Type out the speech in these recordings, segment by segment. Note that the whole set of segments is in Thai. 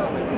probably.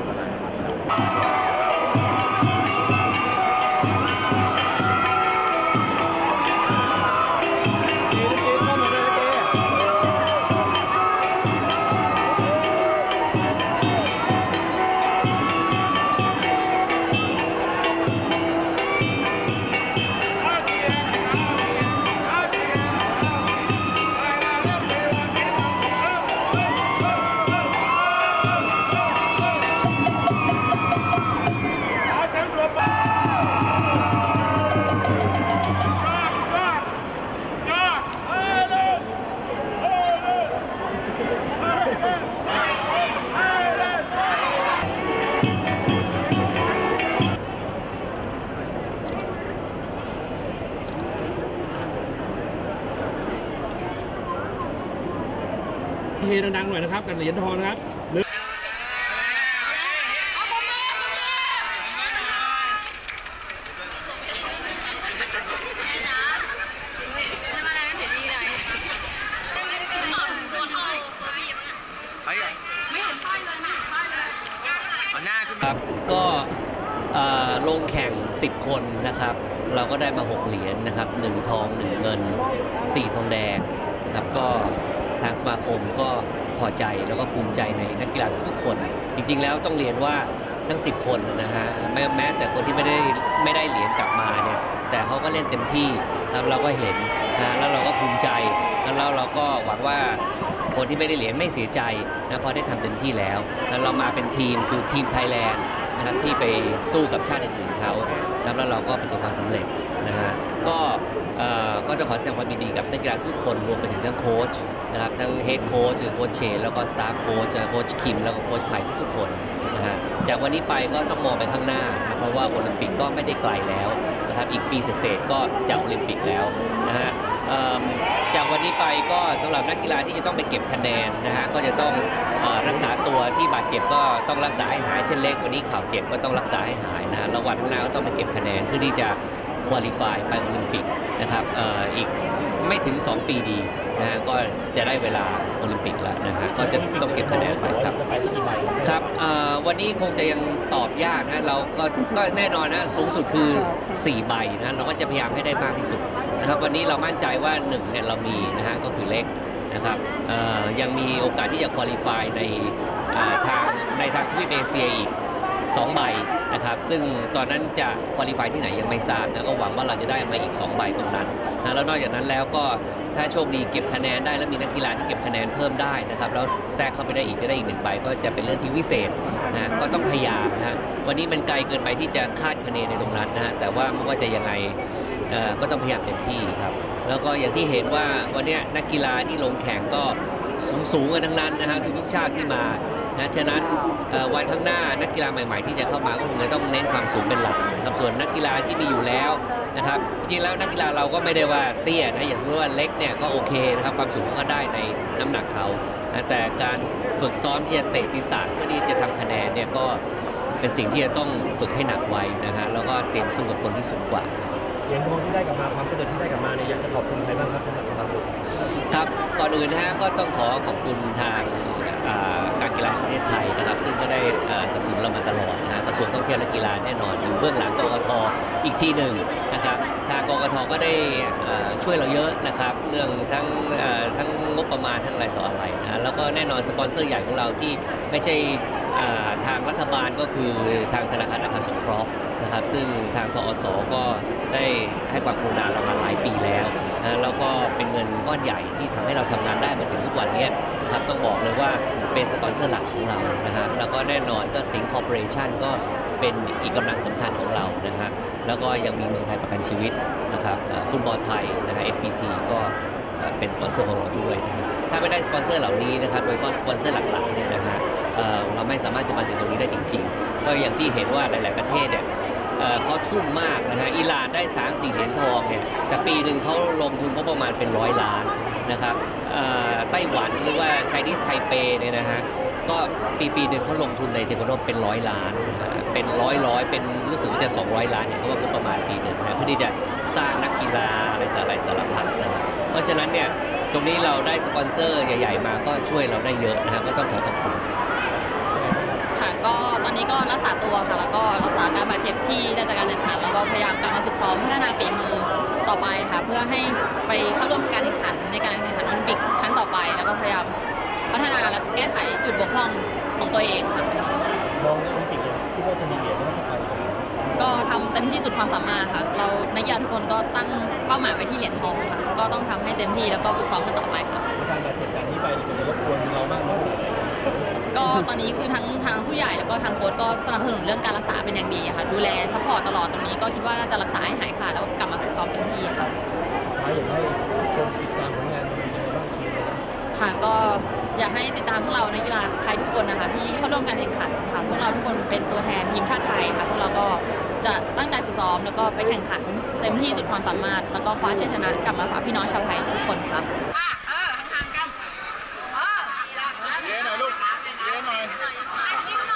เฮดังๆหน่อยนะครับกับเหรียญทองนะครับหนึ่งไม่เห็นป้ายเลยไม่เห็นป้ายเลยเอหน้าครับก็ลงแข่ง 10 คนนะครับ เราก็ได้มา 6 เหรียญนะครับ 1 ทอง 1 เงิน 4 ทองแดงนะครับก็ ทางสมาคมก็พอใจแล้วก็ภูมิใจในนักกีฬาทุกๆคน จริงๆแล้วต้องเรียนว่าทั้ง 10 คนนะฮะแม้แม้แต่คนที่ไม่ได้ไม่ได้เหรียญกลับมาเนี่ยแต่เขาก็เล่นเต็มที่ครับเราก็เห็นนะแล้วเราก็ภูมิใจแล้วเราก็หวังว่าคนที่ไม่ได้เหรียญไม่เสียใจนะเพราะได้ทำเต็มที่แล้วแล้วเรามาเป็นทีมคือทีมไทยแลนด์นะครับที่ไปสู้กับชาติอื่นๆเขาแล้วเราก็ประสบความสำเร็จนะฮะก็ เอ่อก็จะขอแสดงความยินดีกับนักกีฬาทุกคนรวมไปถึงทั้งโค้ชนะครับทั้งเฮดโค้ชคือโค้ชเชนแล้วก็สตาฟโค้ชโค้ชคิมแล้วก็โค้ชไทยทุกๆคนนะฮะจากวันนี้ไปก็ต้องมองไปข้างหน้านะเพราะว่าโอลิมปิกก็ไม่ได้ไกลแล้วนะครับอีกปีเศษก็จะโอลิมปิกแล้วนะฮะจากวันนี้ไปก็สำหรับนักกีฬาที่จะต้องไปเก็บคะแนนนะฮะก็จะต้องรักษาตัวที่บาดเจ็บก็ต้องรักษาให้หายเช่นเล็กวันนี้ข่าวเจ็บก็ต้องรักษาให้หายนะฮะแล้ววันข้างหน้าก็ต้องไปเก็บคะแนนเพื่อที่จะ คุริฟายไปโอลิมปิกนะครับอ,อีกไม่ถึง 2 ปีดีนะฮะก็จะได้เวลาโอลิมปิกแล้วนะฮะก็จะต้องเก็บคะแนนไปครับครับวันนี้คงจะยังตอบยากนะเราก็ก็แน่นอนนะสูงสุดคือ 4 ใบนะเราก็จะพยายามให้ได้มากที่สุดนะครับวันนี้เรามั่นใจว่า1เนี่ยเรามีนะฮะก็คือเล็กนะครับยังมีโอกาสที่จะคุริฟายในทางในทางทวีปเอเชียอีก 2 ใบนะครับ ซึ่งตอนนั้นจะคุริฟายที่ไหนยังไม่ทราบนะก็หวังว่าเราจะได้มาอีก 2 ใบตรงนั้นนะแล้วนอกจากนั้นแล้วก็ถ้าโชคดีเก็บคะแนนได้แล้วมีนักกีฬาที่เก็บคะแนนเพิ่มได้นะครับแล้วแทรกเข้าไปได้อีกจะได้อีกหนึ่งใบก็จะเป็นเรื่องที่วิเศษนะก็ต้องพยายามนะวันนี้มันไกลเกินไปที่จะคาดคะเนนในตรงนั้นนะแต่ว่าไม่ว่าจะยังไงก็ต้องพยายามเต็มที่ครับแล้วก็อย่างที่เห็นว่าวันนี้นักกีฬาที่ลงแข่งก็สูงสูงๆกันทั้งนั้นนะฮะทุกๆชาติที่มา นะฉะนั้นเอ่อวันข้างหน้านักกีฬาใหม่ ๆ ที่จะเข้ามาก็คงจะต้องเน้นความสูงเป็นหลักนะครับส่วนนักกีฬาที่มีอยู่แล้วนะครับจริงๆแล้วนักกีฬาเราก็ไม่ได้ว่าเตี้ยนะอย่างสมมติว่าเล็กเนี่ยก็โอเคนะครับความสูงเขาก็ได้ในน้ำหนักเขานะแต่การฝึกซ้อมที่จะเตะศีรษะเพื่อที่จะทำคะแนนเนี่ยก็เป็นสิ่งที่จะต้องฝึกให้หนักไว้นะฮะแล้วก็เตรียมสู้กับคนที่สูงกว่าเหรียญทองที่ได้กลับมาความสำเร็จที่ได้กลับมาเนี่ยอยากจะขอบคุณใครบ้างครับสำหรับสมาคมครับก่อนอื่นนะฮะก็ต้องขอขอบคุณทางอ่าการกี ฬาแห่งประเทศไทยนะครับ ซึ่งก็ได้สนับสนุนเรามาตลอดนะกระทรวงท่องเที่ยวและกีฬาแน่นอนอยู่เบื้องหลังกกทอีกทีหนึ่งนะครับทางกกทก็ได้ช่วยเราเยอะนะครับ เรื่องทั้งทั้งงบประมาณทั้งอะไรต่ออะไรนะแล้วก็แน่นอนสปอนเซอร์ใหญ่ของเราที่ไม่ใช่ทางรัฐบาลก็คือทางธนาคารอาคารสงเคราะห์นะครับ ซึ่งทางทอสก็ได้ให้ความกรุณาเรามาหลายปีแล้ว เป็นเงินก้อนใหญ่ที่ทำให้เราทำงานได้มาถึงทุกวันนี้นะครับต้องบอกเลยว่าเป็นสปอนเซอร์หลักของเรานะฮะแล้วก็แน่นอนก็สิงคอร์ปอเรชั่นก็เป็นอีกกำลังสำคัญของเรานะฮะแล้วก็ยังมีเมืองไทยประกันชีวิตนะครับฟุตบอลไทยนะฮะ FPT ก็เอ่อเป็นสปอนเซอร์ของเราด้วยนะฮะถ้าไม่ได้สปอนเซอร์เหล่านี้นะครับโดยเฉพาะสปอนเซอร์หลักๆเนี่ยนะฮะเเราไม่สามารถจะมาถึงตรงนี้ได้จริงๆก็อย่างที่เห็นว่าหลาย ๆประเทศเนี่ย เขาทุ่มมากนะฮะอิหร่านได้3ามสี่เหรียญทองเนี่ยแต่ปีหนึ่งเขาลงทุนก็ประมาณเป็นร้อยล้านนะครับอ่อไต้หวันหรือว่าไชนีสไทเปเนี่ยนะฮะก็ปีปีหนึ่งเขาลงทุนในเทควันโดเป็นร้อยล้าน เป็นร้อยร้อยเป็นรู้สึกว่าจะ 200 ล้านเนี่ยก็ว่างบประมาณปีหนึ่งนะเพื่อที่จะสร้างนักกีฬาอะไรต่ออะไรสารพัดนะเพราะฉะนั้นเนี่ยตรงนี้เราได้สปอนเซอร์ใหญ่ ๆ มาก็ช่วยเราได้เยอะนะฮะก็ต้องขอขอบคุณ อนนี้ก็รักษาตัวค่ะ แล้วก็รักษาอาการบาดเจ็บที่ได้จากการแข่งขัน แล้วก็พยายามกลับมาฝึกซ้อมพัฒนาฝีมือต่อไปค่ะ เพื่อให้ไปเข้าร่วมการแข่งขันในการแข่งขันโอลิมปิกครั้งต่อไป แล้วก็พยายามพัฒนาและแก้ไขจุดบกพร่องของตัวเองค่ะ มองในโอลิมปิกเนี่ยคิดว่าจะมีเหรียญไม่ว่าจะไปก็ทำเต็มที่สุดความสามารถค่ะ เรานักกีฬาทุกคนก็ตั้งเป้าหมายไว้ที่เหรียญทองค่ะ ก็ต้องทำให้เต็มที่แล้วก็ฝึกซ้อมกันต่อไปค่ะการบาดเจ็บแบบนี้ไปเนี่ยมันจะรบกวนเรา ตอนนี้คือทั้งทางผู้ใหญ่แล้วก็ทางโค้ชก็สนับสนุนเรื่องการรักษาเป็นอย่างดีค่ะ ดูแลซัพพอร์ตตลอดตรงนี้ก็คิดว่าน่าจะรักษาให้หายขาดแล้วก็กลับมาฝึกซ้อมเต็มที่ค่ะท้ายอยากให้คนติดตามผลงานมันยังไงบ้างทีนะค่ะก็อยากให้ติดตามพวกเราในกกีฬาไทยทุกคนนะคะ ที่เข้าร่วมการแข่งขันค่ะพวกเราทุกคนเป็นตัวแทนทีมชาติไทยค่ะพวกเราก็จะตั้งใจฝึกซ้อมแล้วก็ไปแข่งขันเต็มที่สุดความสามารถ แล้วก็คว้าชัยชนะกลับมาฝากพี่น้องชาวไทยทุกคนค่ะ